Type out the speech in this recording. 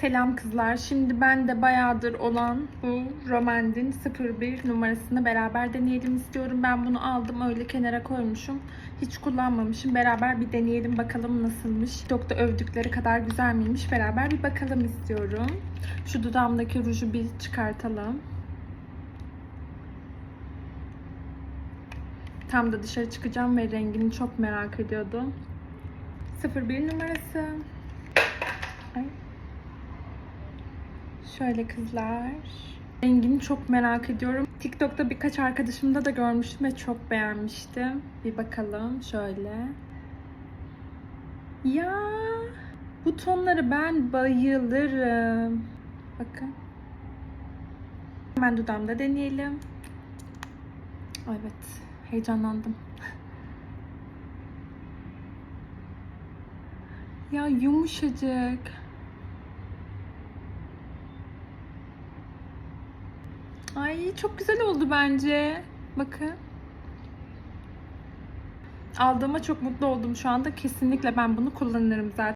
Selam kızlar. Şimdi ben de bayağıdır olan bu Romand'in 01 numarasını beraber deneyelim istiyorum. Ben bunu aldım öyle kenara koymuşum. Hiç kullanmamışım. Beraber bir deneyelim bakalım nasılmış. Çok da övdükleri kadar güzel miymiş. Beraber bir bakalım istiyorum. Şu dudağımdaki ruju bir çıkartalım. Tam da dışarı çıkacağım ve rengini çok merak ediyordum. 01 numarası. Ay. Şöyle kızlar. Rengini çok merak ediyorum. TikTok'ta birkaç arkadaşımda da görmüştüm ve çok beğenmiştim. Bir bakalım şöyle. Ya bu tonları ben bayılırım. Bakın. Hemen dudağımda deneyelim. Evet, heyecanlandım. Ya yumuşacık. Ay çok güzel oldu bence. Bakın. Aldığıma çok mutlu oldum şu anda. Kesinlikle ben bunu kullanırım zaten.